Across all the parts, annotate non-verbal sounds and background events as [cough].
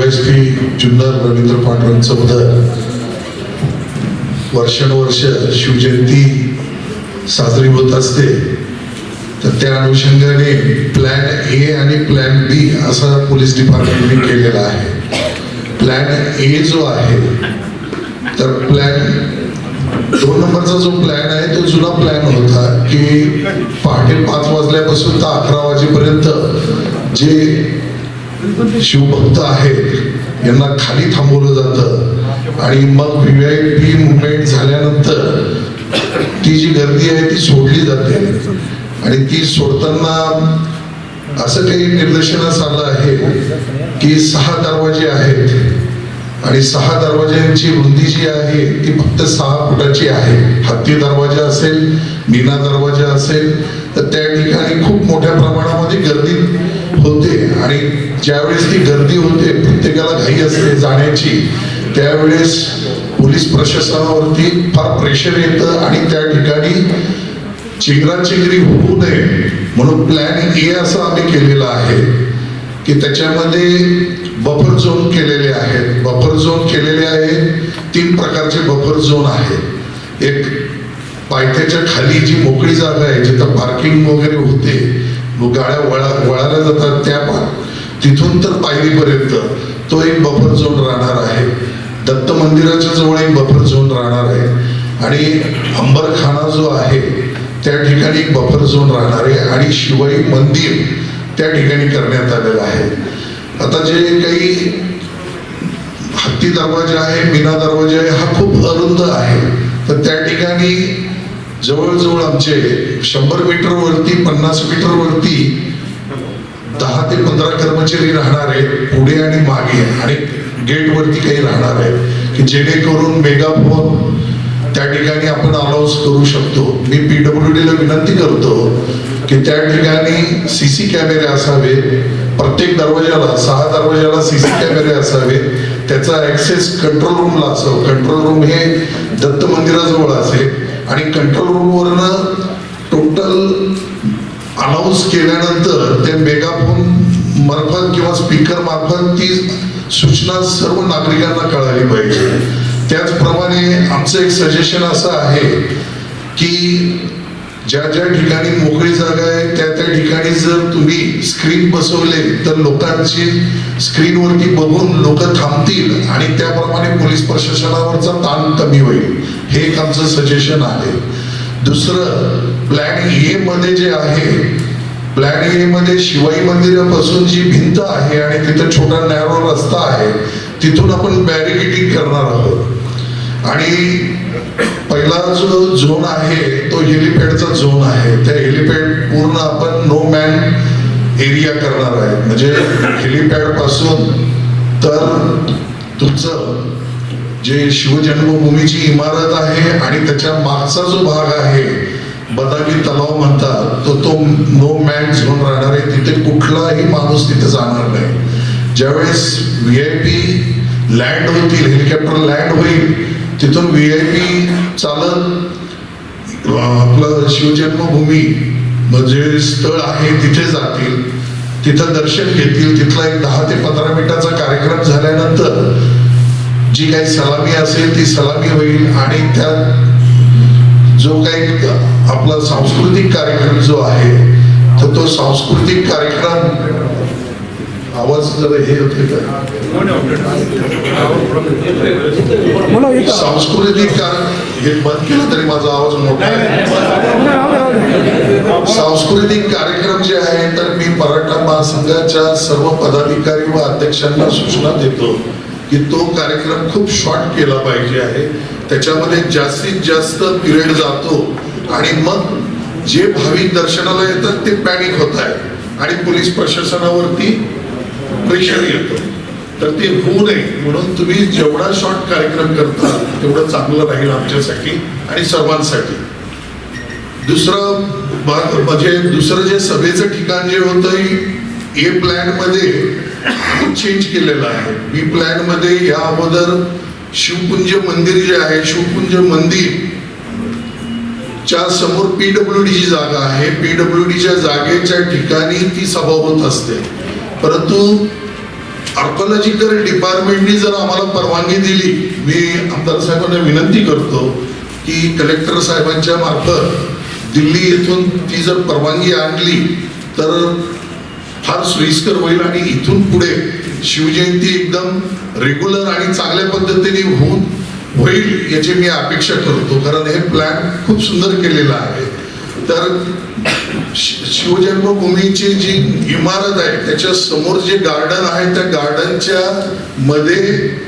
DYSP Junnar Ravindra Pandurang Chaudhar वर्षानुवर्ष शिवजयंती साजरी होत असते. तर त्या अनुषंगाने प्लॅन ए आणि प्लॅन बी असा पोलीस डिपार्टमेंटने केलेला आहे. प्लॅन ए जो आहे तर प्लॅन दोन नंबरचा जो प्लॅन आहे तो जुना प्लॅन होता की पहाटे पाच वाजल्यापासून तर अकरा वाजेपर्यंत जे शिवभक्त आहेत यांना खाली थांबवलं जातं. आणि मग व्ही आय पी मुवमेंट झाल्यानंतर ती जी गर्दी आहे ती सोडली जाते. आणि ती सोडताना असं काही निदर्शनास आलं आहे की सहा दरवाजे आहेत. आणि सहा दरवाज्यांची रुंदी जी आहे ती फक्त सहा फुटाची आहे. हत्ती दरवाजा असेल मीना दरवाजा असेल तर त्या ठिकाणी खूप मोठ्या प्रमाणामध्ये गर्दी होते. आणि ज्यावेळेस ती गर्दी होते प्रत्येकाला घाई असते जाण्याची त्यावेळेस पोलीस प्रशासनावरती फार प्रेशर येतं आणि त्या ठिकाणी चिंगराचिंगरी होऊ नये म्हणून प्लॅन ए असं आम्ही केलेला आहे की त्याच्यामध्ये बफर झोन केलेले आहेत. बफर झोन केलेले आहेत. तीन प्रकारचे बफर झोन आहेत. एक पायथ्याच्या खाली जी मोकळी जागा आहे जिथं पार्किंग वगैरे होते गाड्या वळा वळाल्या जातात त्या पण तिथून तर पायरीपर्यंत तो एक बफर झोन राहणार आहे. दत्त मंदिराच्या जवळ एक बफर झोन राहणार आहे. आणि अंबरखाना जो आहे त्या ठिकाणी एक बफर झोन राहणार आहे. आणि शिवाई मंदिर त्या ठिकाणी करण्यात आलेलं आहे. आता जे काही हत्ती दरवाजा आहे मीना दरवाजा आहे हा खूप अरुंद आहे. तर त्या ठिकाणी जवळजवळ आमचे शंभर मीटर वरती पन्नास मीटर वरती दहा ते पंधरा कर्मचारी राहणार आहेत पुढे आणि मागे. आणि गेट वरती काही राहणार आहेत. की जेणेकरून मेगाफोन त्या ठिकाणी आपण अनाऊन्स करू शकतो. मी पीडब्ल्यू ला विनंती करतो की त्या ठिकाणी सीसी कॅमेरे असावे. प्रत्येक दरवाजाला सहा दरवाजाला सीसी कॅमेरे असावे. त्याचा ऍक्सेस कंट्रोल रूमला असावं कंट्रोल रूम हे दत्त मंदिराजवळ असेल. आणि कंट्रोल रूमवरनं टोटल अनाऊन्स केल्यानंतर ते मेगाफोन मार्फत किंवा स्पीकर मार्फत ती सूचना सर्व नागरिकांना कळाली पाहिजे. त्याचप्रमाणे आमचं एक सजेशन असं आहे की ज्या ज्या ठिकाणी मोकळी जागा आहे त्या त्या ठिकाणी जर तुम्ही स्क्रीन बसवले तर लोकांची स्क्रीनवरती बघून लोक थांबतील आणि त्याप्रमाणे पोलीस प्रशासनावरचा ताण कमी होईल. हे एक आमचं सजेशन आहे. दुसरं प्लॅन ए मध्ये जे आहे प्लॅन ए मध्ये शिवाई मंदिरापासून जी भिंत आहे आणि तिथं छोटा नॅरो रस्ता आहे तिथून आपण बॅरिकेडिंग करणार आहोत. आणि पहिला जो झोन आहे तो हेलिपॅडचा झोन आहे. त्या हेलिपॅड पूर्ण आपण नो मॅन एरिया करणार आहे म्हणजे हेलिपॅडपासून तर तुमचं जे शिवजन्मभूमीची इमारत आहे आणि त्याच्या मागचा जो भाग आहे बदामी तलाव म्हणतात तो तो नो मॅन झोन राहणार आहे. तिथे कुठलाही माणूस तिथे जाणार नाही. ज्यावेळेस व्ही आय पी लँड होतील हेलिकॉप्टर लँड होईल तिथून व्ही आय पी चालत आपलं शिवजन्मभूमी म्हणजे स्थळ आहे तिथे जातील. तिथं दर्शन घेतील. तिथला एक दहा ते पंधरा मिनिटाचा कार्यक्रम झाल्यानंतर जी काही सलामी असेल ती सलामी होईल आणि त्यात जो काही आपला सांस्कृतिक कार्यक्रम जो आहे तर तो सांस्कृतिक कार्यक्रम आवाज जरा हे होते का सांस्कृतिक हे बंद केलं तरी माझा आवाज मोठा आहे. सांस्कृतिक कार्यक्रम जे आहे तर मी मराठा महासंघाच्या सर्व पदाधिकारी व अध्यक्षांना सूचना देतो. की तो कार्यक्रम खूप शॉर्ट केला पाहिजे आहे. त्याच्यामध्ये जास्तीत जास्त पिरियड जातो आणि मग जे भाविक दर्शनाला येतात ते पॅनिक होत आहे. आणि पोलीस प्रशासनावरती प्रेशर येतो. तर ते होऊ नये. म्हणून तुम्ही जेवढा शॉर्ट कार्यक्रम करता तेवढं चांगलं राहील आमच्यासाठी आणि सर्वांसाठी. दुसरं म्हणजे दुसरं जे सभेचं ठिकाण जे होतं ए प्लॅनमध्ये [coughs] चेंज केलेलं आहे. बी प्लॅनमध्ये या अगोदर शिवकुंज मंदिर जे आहे शिवकुंज मंदिर च्या समोर पीडब्ल्यू ची जागा आहे. पीडब्ल्यू च्या जागेच्या ठिकाणी ती सभा होत असते. परंतु आर्कोलॉजिकल डिपार्टमेंटनी जर आम्हाला परवानगी दिली मी आमदार साहेबांना विनंती करतो की कलेक्टर साहेबांच्या मार्फत दिल्ली येथून ती जर परवानगी आणली तर फार सोयीस्कर होईल आणि इथून पुढे शिवजयंती एकदम रेग्युलर आणि चांगल्या पद्धतीने होऊन होईल याची मी अपेक्षा करतो. कारण हे प्लॅन खूप सुंदर केलेला आहे. तर शिवजन्मभूमीची जी इमारत आहे त्याच्यासमोर जे गार्डन आहे त्या गार्डनच्या मध्ये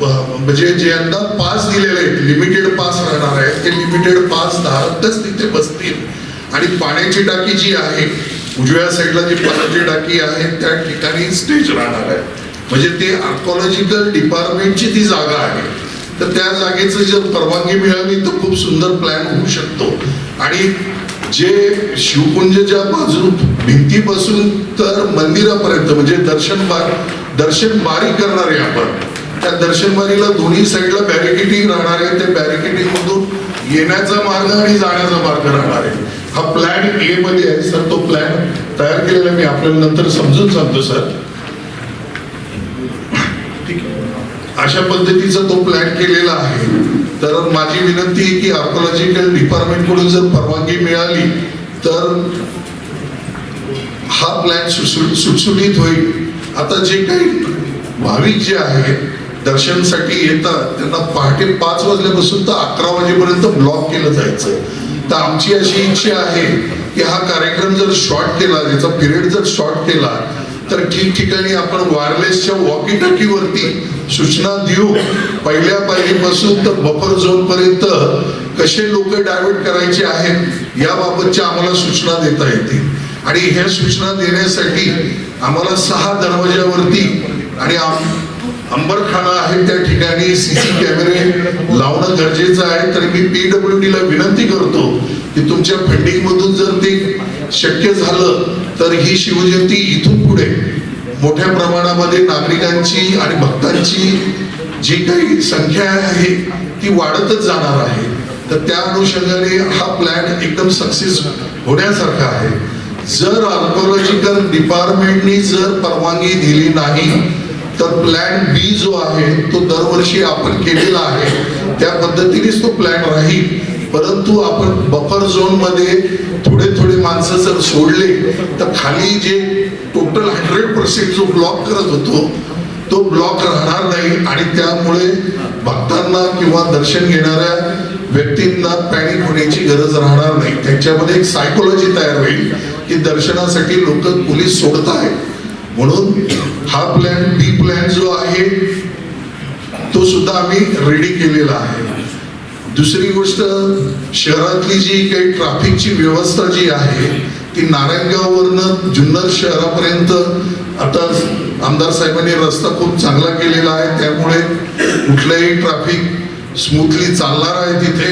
म्हणजे म्हणजे ज्यांना पास दिलेले आहेत लिमिटेड पास राहणार आहेत. ते लिमिटेड पास धारकच तिथे बसतील. आणि पाण्याची टाकी जी आहे उजव्या साईडला जी पाण्याची टाकी आहे त्या ठिकाणी स्टेज राहणार आहे. म्हणजे ते आर्कोलॉजिकल डिपार्टमेंटची ती जागा आहे. तर त्या जागेचं जर परवानगी मिळाली तर खूप सुंदर प्लॅन होऊ शकतो. आणि जे शिवकुंजच्या बाजू भिंतीपासून तर मंदिरापर्यंत म्हणजे दर्शन बार दर्शन बारी करणार आहे आपण त्या दर्शनबारीला दोन्ही साईडला बॅरिकेडिंग राहणार आहे. त्या बॅरिकेडिंग मधून येण्याचा मार्ग आणि जाण्याचा मार्ग राहणार आहे. हा प्लॅन ए मध्ये आहे सर तो प्लॅन तयार केलेला मी आपल्याला नंतर समजून सांगतो सर ठीक आहे. अशा पद्धतीचा तो प्लॅन केलेला आहे. तर माझी विनंती आहे की आर्कोलॉजिकल डिपार्टमेंटकडून जर परवानगी मिळाली तर हा प्लॅन सुटसुटीत होईल. आता जे काही भाविक जे आहेत दर्शनसाठी येतात त्यांना पहाटे पाच वाजल्यापासून तर अकरा वाजेपर्यंत ब्लॉक केलं जायचं. तर आमची अशी इच्छा आहे की हा कार्यक्रम जर शॉर्ट केला त्याचा पिरियड जर शॉर्ट केला तर ठिकठिकाणी आपण वायरलेसच्या वॉकी टॉकीवरती सूचना देऊ. पहिल्या पायरीपासून तर बफर झोन पर्यंत कसे लोक डायव्हर्ट करायचे आहेत याबाबतच्या आम्हाला सूचना देता येतील. आणि ह्या सूचना देण्यासाठी आम्हाला सहा दरवाज्यावरती आणि अंबरखाना आहे त्या ठिकाणी सीसी कॅमेरे लावणं गरजेचं आहे. तर मी पीडब्ल्यू डी ला विनंती करतो की तुमच्या फंडिंग मधून जर ते शक्य झालं तर ही शिवजयंती इथून पुढे मोठ्या प्रमाणामध्ये नागरिकांची आणि भक्तांची जी काही संख्या आहे ती वाढतच जाणार आहे. तर त्या अनुषंगाने हा प्लॅन एकदम सक्सेस होण्यासारखा आहे. जर आर्कोलॉजिकल डिपार्टमेंटनी जर परवानगी दिली नाही तर प्लॅन बी जो आहे तो दरवर्षी आपण केलेला आहे. त्या पद्धतीनेच तो प्लॅन राहील. परंतु आपण बफर झोनमध्ये थोडे थोडे माणसं जर सोडले तर खाली जे टोटल हंड्रेड पर्सेंट जो ब्लॉक करत होतो तो ब्लॉक राहणार नाही. आणि त्यामुळे भक्तांना किंवा दर्शन घेणाऱ्या व्यक्तींना पॅनिक होण्याची गरज राहणार नाही. त्यांच्यामध्ये एक सायकोलॉजी तयार होईल की दर्शनासाठी लोक पोलीस सोडत आहेत म्हणून हा प्लॅन बी प्लॅन जो आहे तो सुद्धा आम्ही रेडी केलेला आहे. दुसरी गोष्ट शहरातली जी काही ट्रॅफिकची व्यवस्था जी आहे ती नारायणगाववरनं जुन्नर शहरापर्यंत आता आमदार साहेबांनी रस्ता खूप चांगला केलेला आहे त्यामुळे कुठलंही ट्रॅफिक स्मूथली चालणार आहे तिथे.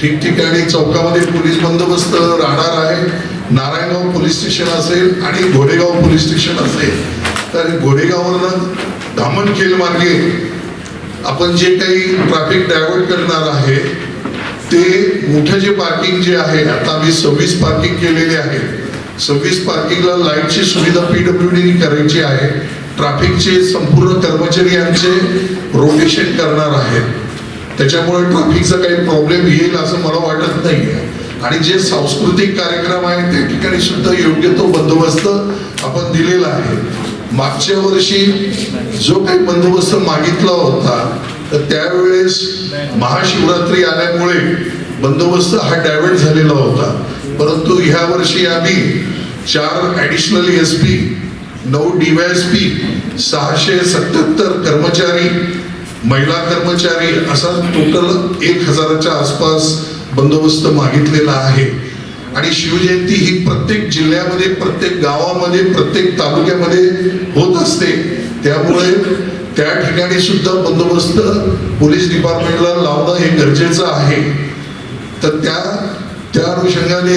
ठिकठिकाणी चौकामध्ये पोलीस बंदोबस्त राहणार आहे. नारायणगाव पोलीस स्टेशन असेल आणि घोडेगाव पोलीस स्टेशन असेल तर घोडेगाववरनं धामणखेल मार्गे आपण जे काही ट्रॅफिक डायव्हर्ट करणार आहे ते मोठं जे पार्किंग जे आहे आता आम्ही सव्वीस पार्किंग केलेले आहे. सव्वीस पार्किंगला लाईटची सुविधा पीडब्ल्यू डीने करायची आहे. ट्रॅफिकचे संपूर्ण कर्मचारी यांचे रोटेशन करणार आहेत. त्याच्यामुळे ट्रॅफिकचा काही प्रॉब्लेम येईल असं मला वाटत नाही आहे आणि जे सांस्कृतिक कार्यक्रम आहे त्या ठिकाणी सुद्धा योग्य तो बंदोबस्त आपण दिलेला आहे. मागच्या वर्षी जो काही बंदोबस्त मागितला होता तर त्यावेळेस महाशिवरात्री आल्यामुळे बंदोबस्त हा डायव्हर्ट झालेला होता. परंतु ह्या वर्षी आम्ही चार ॲडिशनल एस पी नऊ डीवायएसपी सहाशे सत्याहत्तर कर्मचारी महिला कर्मचारी असा टोटल एक हजाराच्या आसपास बंदोबस्त मागितलेला आहे. आणि शिवजयंती ही प्रत्येक जिल्ह्यामध्ये प्रत्येक गावामध्ये प्रत्येक तालुक्यामध्ये होत असते. त्यामुळे त्या ठिकाणी सुद्धा बंदोबस्त पोलीस डिपार्टमेंटला लावणं हे गरजेचं आहे. तर त्या त्या अनुषंगाने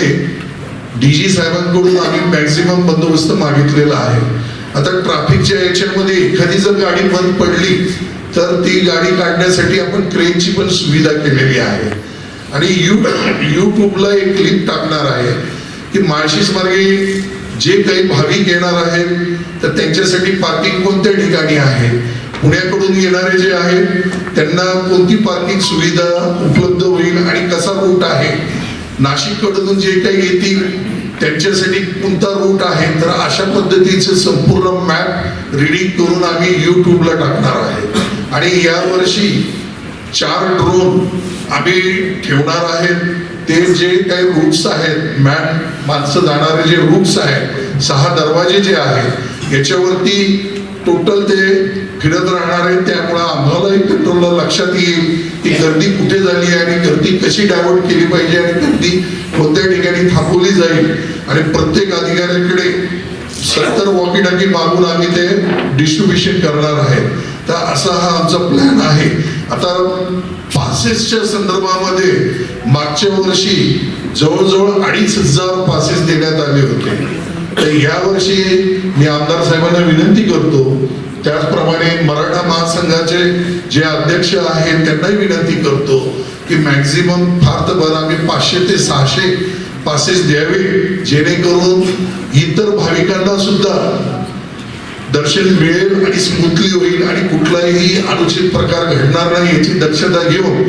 डीजी साहेबांकडून आम्ही मॅक्झिमम बंदोबस्त मागितलेला आहे. आता ट्रॅफिकच्या याच्यामध्ये एखादी जर गाडी बंद पडली तर ती गाडी काढण्यासाठी आपण क्रेनची पण सुविधा केलेली आहे. आणि यू यूट्यूबला एक लिंक टाकणार आहे की माळशिस मार्गे जे काही भाविक येणार आहेत तर त्यांच्यासाठी पार्किंग कोणत्या ठिकाणी आहे? पुण्याकडून येणारे जे आहेत त्यांना कोणती पार्किंग सुविधा उपलब्ध होईल आणि कसा रूट आहे? नाशिककडून जे काही येतील त्यांच्यासाठी कोणता रूट आहे? तर अशा पद्धतीचे संपूर्ण मॅप रिडिंग करून आम्ही युट्यूबला टाकणार आहे. आणि यावर्षी चार ड्रोन आम्ही ठेवणार आहेत. ते जे काही रूट्स आहेत मॅन माणसं जाणारे जे रूट्स आहेत सहा दरवाजे जे आहेत याच्यावरती टोटल ते फिरत राहणार आहेत. त्यामुळं आम्हालाही कंट्रोलला लक्षात येईल की गर्दी कुठे झाली आहे आणि गर्दी कशी डायव्हर्ट केली पाहिजे आणि गर्दी कोणत्या ठिकाणी थांबवली जाईल. आणि प्रत्येक अधिकाऱ्याकडे सत्तर वॉकी टाकी मागून आम्ही ते डिस्ट्रीब्युशन करणार आहे तर असा हा आमचा प्लॅन आहे. आता पासेसच्या संदर्भामध्ये मागच्या वर्षी जवळजवळ अडीच हजार पासेस देण्यात आले होते. तर यावर्षी मी आमदार साहेबांना विनंती करतो त्याचप्रमाणे मराठा महासंघाचे जे अध्यक्ष आहेत त्यांनाही विनंती करतो की मॅक्झिमम फार तर बरं आम्ही पाचशे ते सहाशे पासेस द्यावे जेणेकरून इतर भाविकांना सुद्धा दर्शन मिळेल आणि स्मूथली होईल आणि कुठलाही अनुचित प्रकार घडणार नाही याची दक्षता घेऊन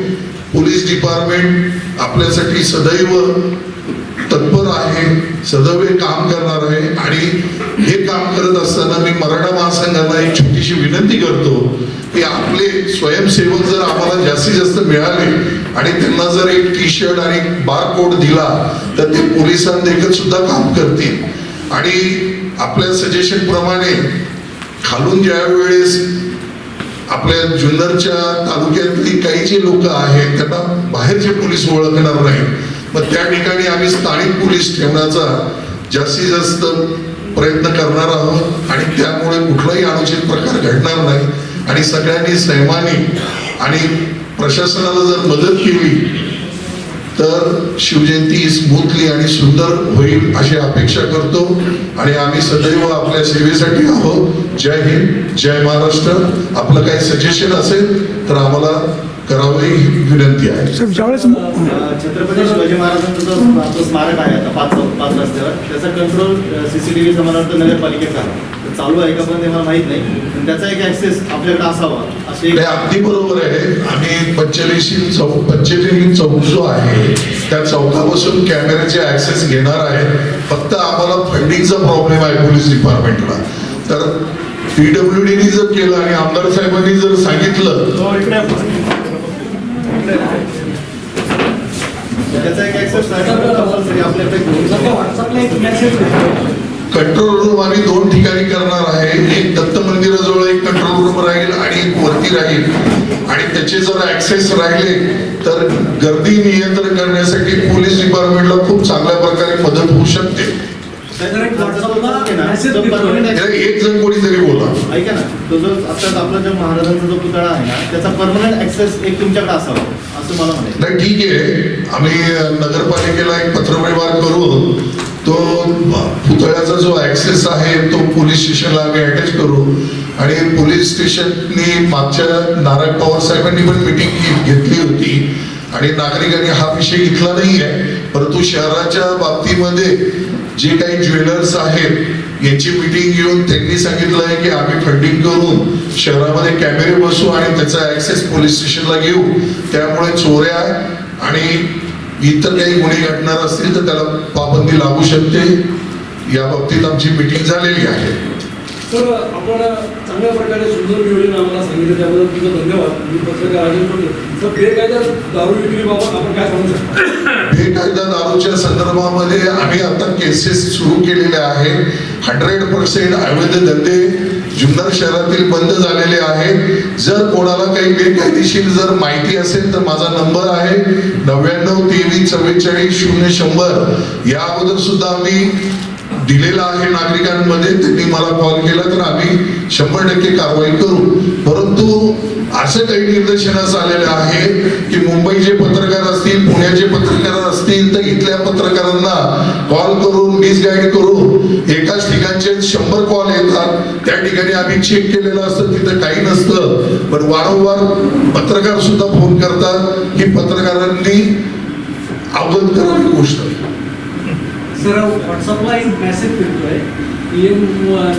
पोलीस डिपार्टमेंट आपल्यासाठी सदैव तत्पर आहे सदैव काम करणार आहे. आणि हे काम करत असताना मी मराठा महासंघाला एक छोटीशी विनंती करतो की आपले स्वयंसेवक जर आम्हाला जास्तीत जास्त मिळाले आणि त्यांना जर एक टी शर्ट आणि बार कोड दिला तर ते पोलिसांदेखत सुद्धा काम करतील. आणि आपल्या सजेशन प्रमाणे खालून ज्या वेळेस आपल्या जुन्नरच्या तालुक्यातली काही जे लोक आहेत त्यांना बाहेरचे पोलीस ओळखणार नाही मग त्या ठिकाणी आम्ही स्थानिक पोलीस ठेवण्याचा जास्तीत जास्त प्रयत्न करणार आहोत आणि त्यामुळे कुठलाही अनुचित प्रकार घडणार नाही. आणि सगळ्यांनी संयमाने आणि प्रशासनाला जर मदत केली तर शिवजयंती स्मूथली आणि सुंदर होईल अशी अपेक्षा करतो. आणि आम्ही सदैव आपल्या सेवेसाठी आहोत. जय हिंद जय महाराष्ट्र. आपलं काही सजेशन असेल तर आम्हाला करावे ही विनंती आहे. ज्यावेळेस छत्रपती शिवाजी महाराजांचं स्मारक आहे आता पाच पाच रस्त्यावर त्याचा कंट्रोल सीसीटीव्ही मला वाटतं तर चालू आहे का पण ते मला माहीत नाही. पण त्याचा एक ऍक्सेस आपल्याकडे असावा असे एक हे अगदी बरोबर आहे. आम्ही पंचलेशी चौक पंचलेली चौक जो आहे त्या चौकापासून कॅमेऱ्याचे ऍक्सेस घेणार आहे. फक्त आम्हाला फंडिंगचा प्रॉब्लेम आहे पोलीस डिपार्टमेंटला तर पीडब्ल्यू डीने जर केलं आणि आमदार साहेबांनी जर सांगितलं त्याचा एक ऍक्सेस आपल्याकडे घेऊन कंट्रोल रूम आम्ही दोन ठिकाणी करणार आहे. एक दत्त मंदिराजवळ एक कंट्रोल रूम राहील आणि एक वरती राहील. आणि त्याचे जर ऍक्सेस राहिले तर गर्दी नियंत्रण करण्यासाठी पोलीस डिपार्टमेंटला खूप चांगल्या प्रकारे मदत होऊ शकते. एक जण कोणीतरी बोला. ऐका ना तो जो आता आपला जो महाराजांचा जो पुतळा आहे ना त्याचा परमनंट ऍक्सेस एक तुमच्याकडे असावा असं मला म्हणायचं. नाही ठीक आहे. आम्ही नगरपालिकेला एक पत्रव्यवहार करू. तो पुतळ्याचा जो ऍक्सेस आहे तो पोलीस स्टेशनला आम्ही अटॅच करू. आणि पोलीस स्टेशननी मागच्या नारायण पवार साहेबांनी पण मिटिंग घेतली होती. आणि नागरिकांनी हा विषय घेतला नाही आहे परंतु शहराच्या बाबतीमध्ये जे काही ज्वेलर्स आहेत यांची मिटिंग घेऊन त्यांनी सांगितलं आहे की आम्ही फंडिंग करून शहरामध्ये कॅमेरे बसू आणि त्याचा ऍक्सेस पोलीस स्टेशनला घेऊ. त्यामुळे चोऱ्या आणि इतर काही गुन्हे घडणार असतील तर त्याला पाबंदी लागू शकते. या बाबतीत आमची मिटिंग झालेली आहे. तर आपण चांगल्या प्रकारे सुंदर नियोजन आम्हाला सांगितलं. त्याबद्दल तुमचं धन्यवाद. मी पत्रकार राजेश पटेल सर बेकायदा दारू विक्रीबाबत आपण काय सांगू शकतो? बेकायदा दारूच्या संदर्भामध्ये आम्ही आता केसेस सुरू केलेल्या आहेत. हंड्रेड पर्सेंट अवैध धंदे जुन्नर शहरातील बंद झालेले आहेत. जर कोणाला काही बेकायदेशीर जर माहिती असेल तर माझा नंबर आहे नव्याण्णव तेवीस चव्वेचाळीस शून्य शंभर. या अगोदर सुद्धा आम्ही दिलेला आहे नागरिकांमध्ये त्यांनी मला कॉल केला तर आम्ही शंभर टक्के कारवाई करू. परंतु असे काही निदर्शनास आलेले आहे की मुंबईचे पत्रकार असतील पुण्याचे पत्रकार असतील तर इथल्या पत्रकारांना कॉल करून मिसगाईड करून एकाच ठिकाणचे शंभर कॉल येतात. त्या ठिकाणी आम्ही चेक केलेलं असतं तिथं काही नसतं. पण वारंवार पत्रकार सुद्धा फोन करतात की पत्रकारांनी अवगत करावी गोष्ट. सर व्हॉट्सअपला एक मेसेज फिरतोय पी एम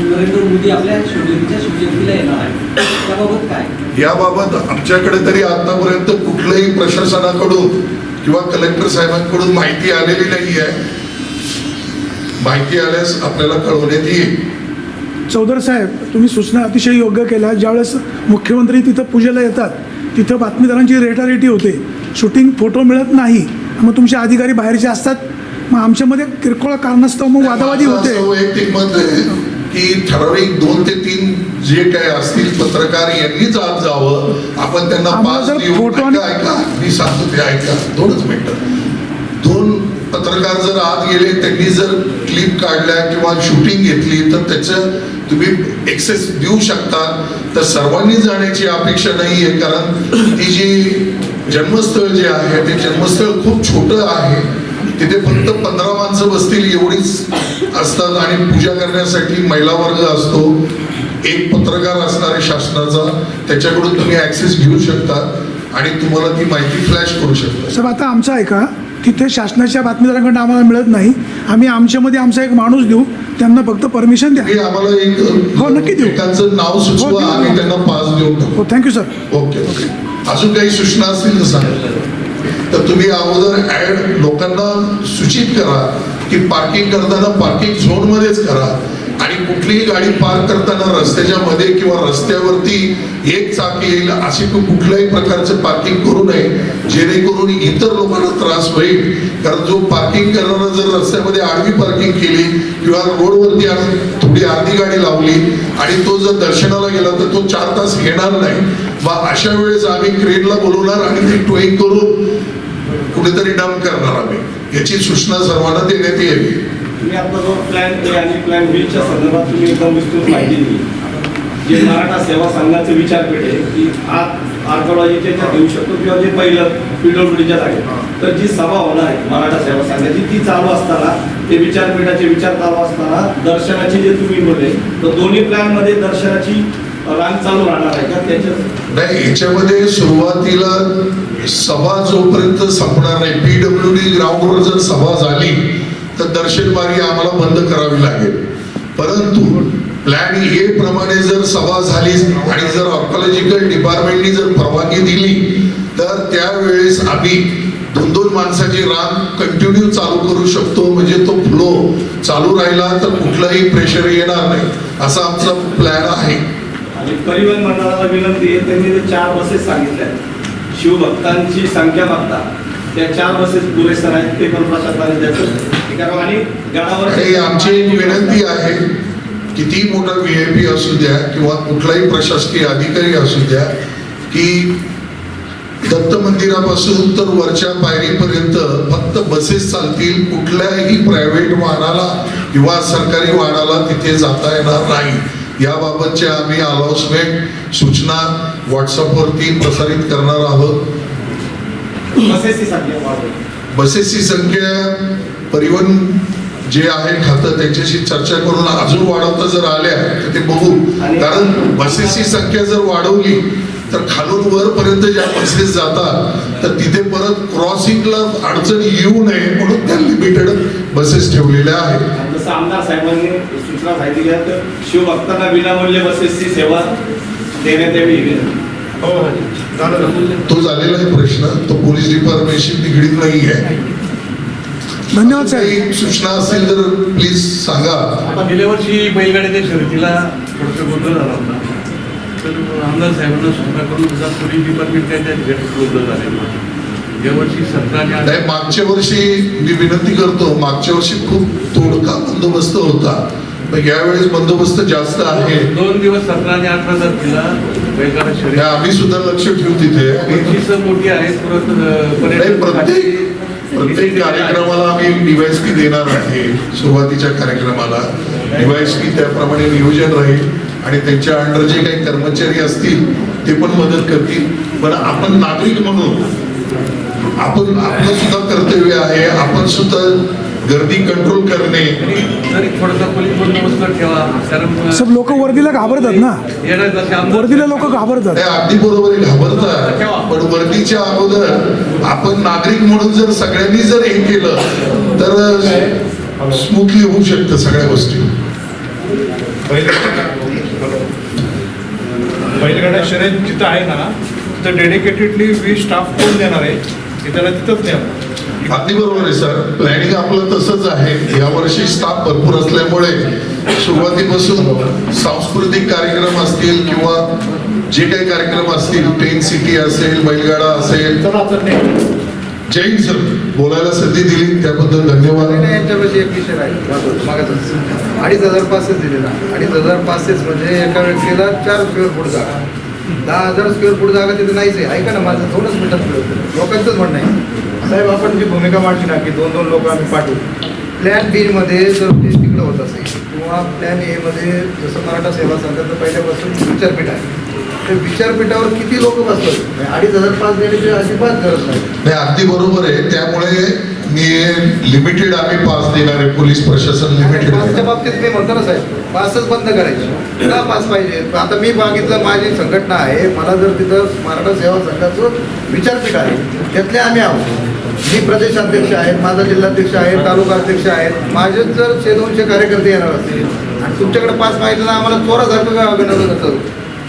नरेंद्र मोदी आपल्या शिवजयंतीच्या शिवजयंतीला येणार आहे त्याबाबत काय? याबाबत आमच्याकडे तरी आतापर्यंत कुठल्याही प्रशासनाकडून किंवा कलेक्टर साहेबांकडून माहिती आलेली नाही आहे माहिती आल्यास आपल्याला कळवण्यात येईल. चौधर साहेब तुम्ही सूचना अतिशय योग्य केल्या. ज्यावेळेस मुख्यमंत्री तिथं पूजेला येतात तिथं बातमीदारांची रेटारेटी होते. शूटिंग फोटो मिळत नाही. मग तुमचे अधिकारी बाहेरचे असतात? मग आमच्यामध्ये किरकोळ कारणास्तव मग वादावादी होते. वैयक्तिक मत आहे की ठराविक दोन ते तीन जे काय असतील पत्रकार यांनीच आज जावं. आपण त्यांना पाच फोटो ऐका मी सांगतो ते ऐका. दोनच मिनिटं. दोन पत्रकार जर आत गेले त्यांनी जर क्लिप काढल्या किंवा शूटिंग घेतली तर त्याचं तुम्ही एक्सेस देऊ शकता. तर सर्वांनी जाण्याची अपेक्षा नाही आहे कारण ती जी जन्मस्थळ जे आहे ते जन्मस्थळ खूप छोटं आहे. तिथे फक्त पंधरा माणसं बसतील एवढीच असतात आणि पूजा करण्यासाठी महिला वर्ग असतो. एक पत्रकार असणार आहे शासनाचा त्याच्याकडून तुम्ही ऍक्सेस घेऊ शकता आणि तुम्हाला ती माहिती फ्लॅश करू शकता. साहेब आता आमचं ऐका तिथे शासनाच्या बातमीदारांकडून आम्हाला मिळत नाही. आम्ही आमच्यामध्ये आमचा एक माणूस देऊ त्यांना फक्त परमिशन द्या. आम्हाला एक हो, नक्की देऊ. एकाचं नाव हो, सुचवा देऊ. आम्ही त्यांना पास टाकू. हो थँक्यू सर ओके ओके अजून काही सूचना असतील तर सांगा. तर तुम्ही अगोदर ऍड लोकांना सूचित करा की पार्किंग करताना पार्किंग झोन मध्येच करा. आणि कुठलीही गाडी पार्क करताना रस्त्याच्या मध्ये किंवा रस्त्यावरती एक चाक येईल अशी कुठल्याही प्रकारचं पार्किंग करू नये. जेणेकरून इतर लोकांना त्रास होईल. कारण जो पार्किंग करणारा जर रस्त्यामध्ये आडवी पार्किंग केली किंवा रोडवरती थोडी अर्धी गाडी लावली आणि तो जर दर्शनाला गेला तर तो चार तास घेणार नाही. मग अशा वेळेस आम्ही क्रेनला बोलवणार आणि ती टोईंग करून कुठेतरी डंप करणार आम्ही. याची सूचना सर्वांना देण्यात यावी तुम्ही जो प्लॅन ए आणि प्लॅन संदर्भात तुम्ही एकदम विस्तृत माहिती दिली. जे मराठा सेवा संघाचे विचारपीठ आहे की आज आर्कॉलॉजीच्या ज्या देऊ शकतो किंवा जे पहिलं पीडब्ल्यूडीच्या जागे. तर जी सभा होणार आहे मराठा सेवा संघाची ती चालू असताना ते विचारपीठाचे विचार चालू असताना दर्शनाची जे तुम्ही बोलले तर दोन्ही प्लॅनमध्ये दर्शनाची रांग चालू राहणार आहे का? त्याच्यात नाही याच्यामध्ये सुरुवातीला सभा जोपर्यंत संपणार नाही पीडब्ल्यू डी ग्राउंडवर जर सभा झाली तर दर्शनबारी आम्हाला बंद करावी लागेल. परंतु प्लॅन ए प्रमाणे जर सभा झाली आणि जर ऑर्कॉलॉजिकल डिपार्टमेंटनी जर परवानगी दिली तर त्यावेळेस आम्ही दोन दोन माणसाची रांग कंटिन्यू चालू करू शकतो. म्हणजे तो फ्लो चालू राहिला तर कुठलाही प्रेशर येणार नाही. असा आमचा प्लॅन आहे. आणि परिवहन मंडळाला विनंती आहे त्यांनी चार बसेस सांगितल्या शिवभक्तांची संख्या बघता त्या चार बसेस पुरेसर आहेत ते पण प्रशासनाने द्यायचं आणि गडावर आमची एक विनंती आहे किती मोठा व्ही आय पी असू द्या किंवा कुठलाही प्रशासकीय अधिकारी असू द्या की दत्त मंदिरापासून तर वरच्या पायरीपर्यंत फक्त बसेस चालतील कुठल्याही प्रायव्हेट वाहनाला किंवा सरकारी वाहनाला तिथे जाता येणार नाही. याबाबतच्या आम्ही अनाउन्समेंट सूचना व्हॉट्सअपवरती प्रसारित करणार आहोत. बसेसची संख्या परिवहन जे आहे खातं त्यांच्याशी चर्चा करून अजून वाढवता जर आल्या तर ते बघू. कारण बसेसची संख्या जर वाढवली तर खालून वरपर्यंत ज्या बसेस जातात तर तिथे परत क्रॉसिंगला अडचण येऊ नये म्हणून त्या लिमिटेड बसेस ठेवलेल्या आहेत. जसं आमदार साहेबांनी सूचना सांगितल्या तर शिवभक्तांना विनामूल्य बसेसची सेवा देण्यात यावी. ही. तो झालेला आहे प्रश्न. तो पोलीस डिपार्टमेंटशी निगडीत नाही आहे. धन्यवाद साहेब काही सूचना असतील तर प्लीज सांगा. आता गेल्या वर्षी बैलगाड्याच्या शर्यतीला थोडंसं गोंधळ झाला होता. तर आमदार साहेबांना सूचना करून त्याचा पोलीस डिपार्टमेंट काय त्या ठिकाणी गोंधळ झालेला यावर्षी सतराने नाही मागच्या वर्षी मी विनंती करतो मागच्या वर्षी खूप तोडका बंदोबस्त होता. पण यावेळेस बंदोबस्त जास्त आहे. दोन दिवस सतरा आणि अठरा तारखेला आम्ही सुद्धा लक्ष ठेवू तिथे. मोठी पर्यटन प्रत्येक प्रत्येक कार्यक्रमाला आम्ही डिव्हाइस की देणार आहे सुरुवातीच्या कार्यक्रमाला. डिव्हाइस की त्याप्रमाणे नियोजन राहील. आणि त्यांच्या अंडर जे काही कर्मचारी असतील ते पण मदत करतील. पण आपण नागरिक म्हणून आपण आपलं सुद्धा कर्तव्य आहे आपण सुद्धा गर्दी कंट्रोल करणे. सब लोक वर्दीला घाबरतात ना. वर्दीला लोक घाबरतात. अगदी बरोबर आहे, घाबरतात. पण वर्दीच्या अगोदर आपण नागरिक म्हणून जर सगळ्यांनी जर हे केलं तर स्मूथली होऊ शकतं सगळ्या गोष्टी. बैलगाड्या शर्यत जिथं आहे ना तिथं डेडिकेटेडली वी स्टाफ कोण देणार आहे त्याला तिथंच द्या अगदी बरोबर आहे सर प्लॅनिंग आपलं तसंच आहे. यावर्षी स्टाफ भरपूर असल्यामुळे सुरुवातीपासून सांस्कृतिक कार्यक्रम असतील किंवा जे काही कार्यक्रम असतील टेन सिटी असेल बैलगाडा असेल जैन सर. बोलायला संधी दिली त्याबद्दल धन्यवाद. यांच्यापाशी एक विषय राहील. मागाचा अडीच हजार पासेस दिलेला. अडीच हजार पासेस म्हणजे एका व्यक्तीला चार स्क्वेअर फूट जागा. दहा हजार स्क्वेअर फूट जागा तिथे नाहीच आहे. ऐका ना माझं दोनच मिनिटात कळतं लोकांचंच म्हणणं आहे. साहेब आपण जी भूमिका मांडली ना की दोन दोन लोक आम्ही पाठवू. प्लॅन बी मध्ये जर ते तिकडं होत असेल किंवा प्लॅन ए मध्ये जसं मराठा सेवा संघाचं पहिल्यापासून विचारपीठ आहे. ते विचारपीठावर किती लोक बसतात? म्हणजे अडीच हजार पास देण्याची अजिबात गरज नाही. नाही अगदी बरोबर आहे. त्यामुळे मी लिमिटेड आम्ही पास देणार आहे पोलीस प्रशासन लिमिटेड पासच्या बाबतीत मी म्हणतो ना साहेब पासच बंद करायचे. का पास पाहिजे? आता मी बघितलं माझी संघटना आहे. मला जर तिथं मराठा सेवा संघाचं विचारपीठ आहे त्यातले आम्ही आहोत. मी प्रदेश अध्यक्ष आहेत माझा जिल्हाध्यक्ष आहे तालुका अध्यक्ष आहेत माझे जर शे दोनशे कार्यकर्ते येणार असतील आणि तुमच्याकडे पास माहिती आम्हाला चोरासारखं गणलं जातं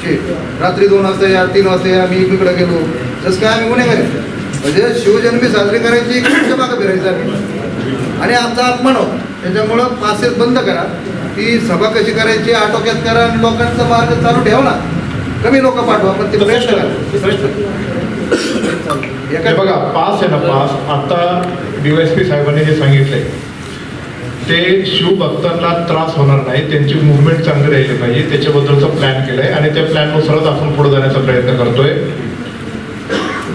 शे रात्री दोन वाजता या तीन वाजता या मी इकडे गेलो. जसं काय आम्ही गुन्हेगार आहे. म्हणजे शिवजन्मी साजरी करायची कुठच्या मागं फिरायचं आम्ही. आणि आमचा अपमान होता. त्याच्यामुळं पासेस बंद करा. ती सभा कशी करायची आटोक्यात करा आणि लोकांचा मार्ग चालू ठेवा ना. कमी लोक पाठवा पण ते हे करा. बघा पास आहे ना पास. आता डीवायसपी साहेबांनी जे सांगितलंय ते शिवभक्तांना त्रास होणार नाही त्यांची मुवमेंट चांगली राहिली पाहिजे त्याच्याबद्दलचा प्लॅन केलाय आणि त्या प्लॅननुसारच आपण पुढे जाण्याचा प्रयत्न करतोय.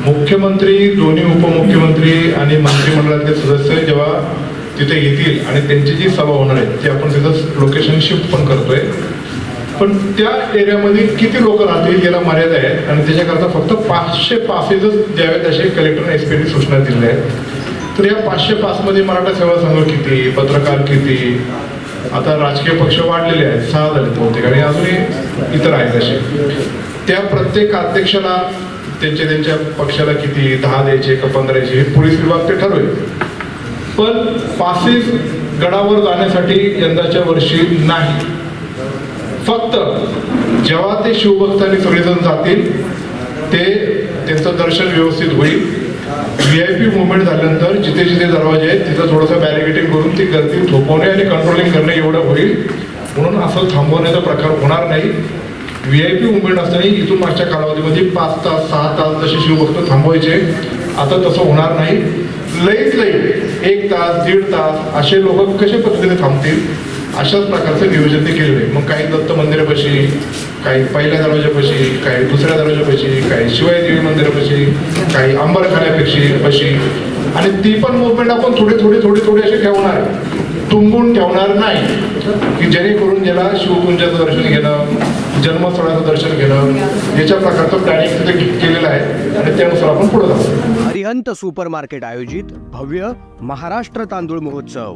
मुख्यमंत्री दोन्ही उपमुख्यमंत्री आणि मंत्रिमंडळातले सदस्य जेव्हा तिथे येतील आणि त्यांची जी सभा होणार आहे ती आपण तिथं लोकेशन शिफ्ट पण करतोय. पण त्या एरियामध्ये किती लोक राहतील याला मर्यादा आहे आणि त्याच्याकरता फक्त पाचशे पासेसच द्यावेत असे कलेक्टरने एसपीने सूचना दिल्या आहेत. तर या पाचशे पाचमध्ये मराठा सेवा संघ किती पत्रकार किती? आता राजकीय पक्ष वाढलेले आहेत सहा झाले बहुतेक आणि अजूनही इतर आहेत असे. त्या प्रत्येक अध्यक्षाला त्यांच्या त्यांच्या पक्षाला किती? दहा द्यायचे का पंधरा द्यायचे हे पोलीस विभाग ते ठरवेल. पण पासेस गडावर जाण्यासाठी यंदाच्या वर्षी नाही. फक्त जेव्हा ते शिवभक्तांनी सगळेजण जातील ते त्यांचं दर्शन व्यवस्थित होईल. व्ही आय पी मुवमेंट झाल्यानंतर जिथे जिथे दरवाजे आहेत तिथं थोडंसं बॅरिकेटिंग करून ती गर्दी थोपवणे आणि कंट्रोलिंग करणे एवढं होईल. म्हणून असं थांबवण्याचा प्रकार होणार नाही. व्ही आय पी मुवमेंट असताना इथून मागच्या कालावधीमध्ये पाच तास सहा तास जसे शिवभक्त थांबवायचे. आता तसं होणार नाही. लईत लई एक तास दीड तास असे लोक कशा पद्धतीने थांबतील? अशाच प्रकारचं नियोजन ते केलेलं आहे. मग काही दत्त मंदिरापाशी काही पहिल्या दरवाजापाशी काही दुसऱ्या दरवाजापाशी काही शिवाय देवी मंदिरापाशी काही अंबरखान्यापेक्षी पाशी आणि ती पण मुवमेंट आपण थोडे थोडे थोडे थोडे असे ठेवणार तुंबून ठेवणार नाही. की जेणेकरून ज्याला शिवकुंजाचं दर्शन घेणं जन्मस्थळाचं दर्शन घेणं याच्या प्रकारचं प्लॅनिंग तिथे केलेलं आहे. आणि त्यानुसार आपण पुढे जाऊ. हरिहंत सुपर मार्केट आयोजित भव्य महाराष्ट्र तांदूळ महोत्सव.